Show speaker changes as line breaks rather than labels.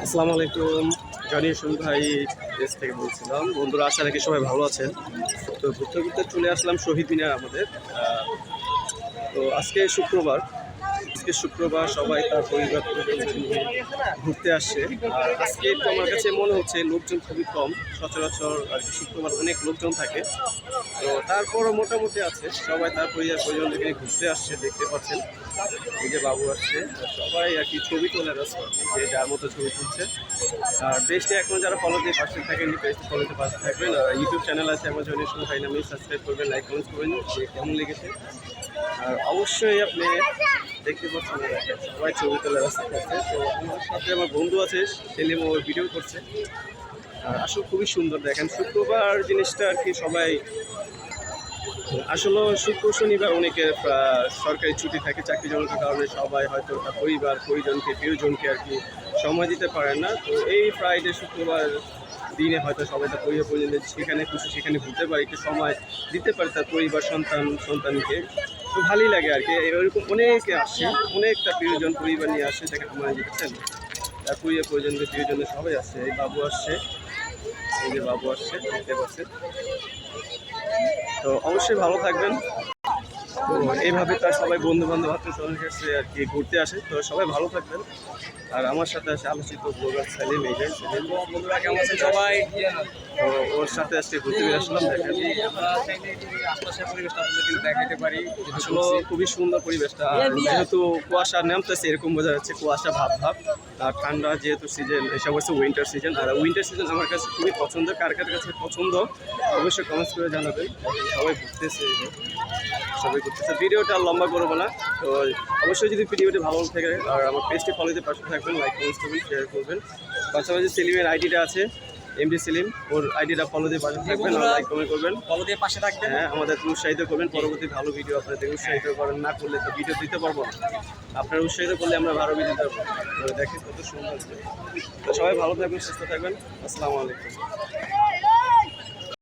আসসালামু আলাইকুম জানিয়ে ভাই, দেশ থেকে বলছিলাম। বন্ধুরা, আশা রাখি সবাই ভালো আছেন। তো ঘুরতে ঘুরতে চলে আসলাম শহীদ মিনার আমাদের। তো আজকে শুক্রবার। আজকে শুক্রবার সবাই তার পরিবার ঘুরতে আসছে আর আজকে একটু আমার কাছে মনে হচ্ছে লোকজন খুবই কম। সচরাচর আর কি শুক্রবার অনেক লোকজন থাকে। তো তারপরও মোটামুটি আছে। সবাই তার পরিবার পরিজন এখানে ঘুরতে আসছে, দেখতে পাচ্ছেন। এই যে বাবু আসছে। সবাই আর কি ছবি তোলার যে যার মতো ছবি তুলছে। আর দেশটা এখন যারা ফলো দিয়ে পাশে থাকেন পেজটি ফলো দিয়ে পাশে থাকবেন। আর ইউটিউব চ্যানেল আছে, আমার জন্য ভাই নামে সাবস্ক্রাইব করবেন লাইক কমেন্ট করবেন। কেমন লেগেছে। আর অবশ্যই আপনি দেখতে পাচ্ছেন সবাই ছবি তোলার ব্যস্ত করছে। তো আমার সাথে আমার বন্ধু আছে সেলিম ওর ভিডিও করছে। আর আসলে খুবই সুন্দর দেখেন, শুক্রবার জিনিসটা আর কি সবাই আসলে শুক্র শনিবার অনেকের সরকারি ছুটি থাকে, চাকরিজনকের কারণে সবাই হয়তো তার পরিবার, পরিজনকে, প্রিয়জনকে আর কি সময় দিতে পারেন না। তো এই ফ্রাইডে শুক্রবার দিনে হয়তো সবাই তার পরিবার পরিজনদের সেখানে খুশি, সেখানে ঘুরতে পারে, একটু সময় দিতে পারে তার পরিবার, সন্তান, সন্তানকে। তো ভালোই লাগে আর কি। এরকম অনেকে আসে, অনেকটা প্রিয়জন পরিবার নিয়ে আসে সেখানে সময় দিচ্ছেন তার পরিবার পরিজনকে প্রিয়জনের সবাই আসছে এই বাবু আসছে, এই যে বাবু আসছে, দেখতে পাচ্ছেন। তো অবশ্যই ভালো থাকবেন। তো এইভাবে তার সবাই বন্ধু বান্ধব আত্মীয় কাছে আর কি, ঘুরতে আসে। তো সবাই ভালো থাকবেন। আর আমার সাথে আছে আলোচিত ব্লগার সেলিম এই যে বন্ধুরা কেমন সবাই? তো ওর সাথে আজকে ঘুরতে বেরিয়ে আসলাম
আপনাদেরকে দেখাতে পারি
আসলে খুবই সুন্দর পরিবেশটা। আর যেহেতু কুয়াশা নামতেছে, এরকম বোঝা যাচ্ছে কুয়াশা ভাব ভাব। আর ঠান্ডা যেহেতু সিজন এসব হচ্ছে উইন্টার সিজন আর উইন্টার সিজন আমার কাছে খুবই পছন্দ কার কার কাছে পছন্দ, অবশ্যই কমেন্টস করে জানাবেন। সবাই ঘুরতেছে। সবাই ঘুরতেছে ভিডিওটা আর লম্বা করব না। তো অবশ্যই যদি ভিডিওটি ভালো থাকে আর আমার পেজটি ফলো দিয়ে পাশে থাকবেন লাইক কমেন্টস করবেন শেয়ার করবেন। পাশাপাশি সেলিমের আইডিটা আছে এমডি সেলিম ওর আইডিটা ফলো দিয়ে পাশে থাকবেন লাইক কমেন্ট করবেন।
ফলো দিয়ে পাশে থাকবেন।
হ্যাঁ আমাদের উৎসাহিত করবেন পরবর্তী ভালো ভিডিও আপনাদের উৎসাহিত করেন না করলে তো ভিডিও দিতে পারব না। আপনারা উৎসাহিত করলে আমরা ভালো ভিডিও দেবো দেখেন কত সুন্দর। তো সবাই ভালো থাকবেন সুস্থ থাকবেন। আসসালামু আলাইকুম।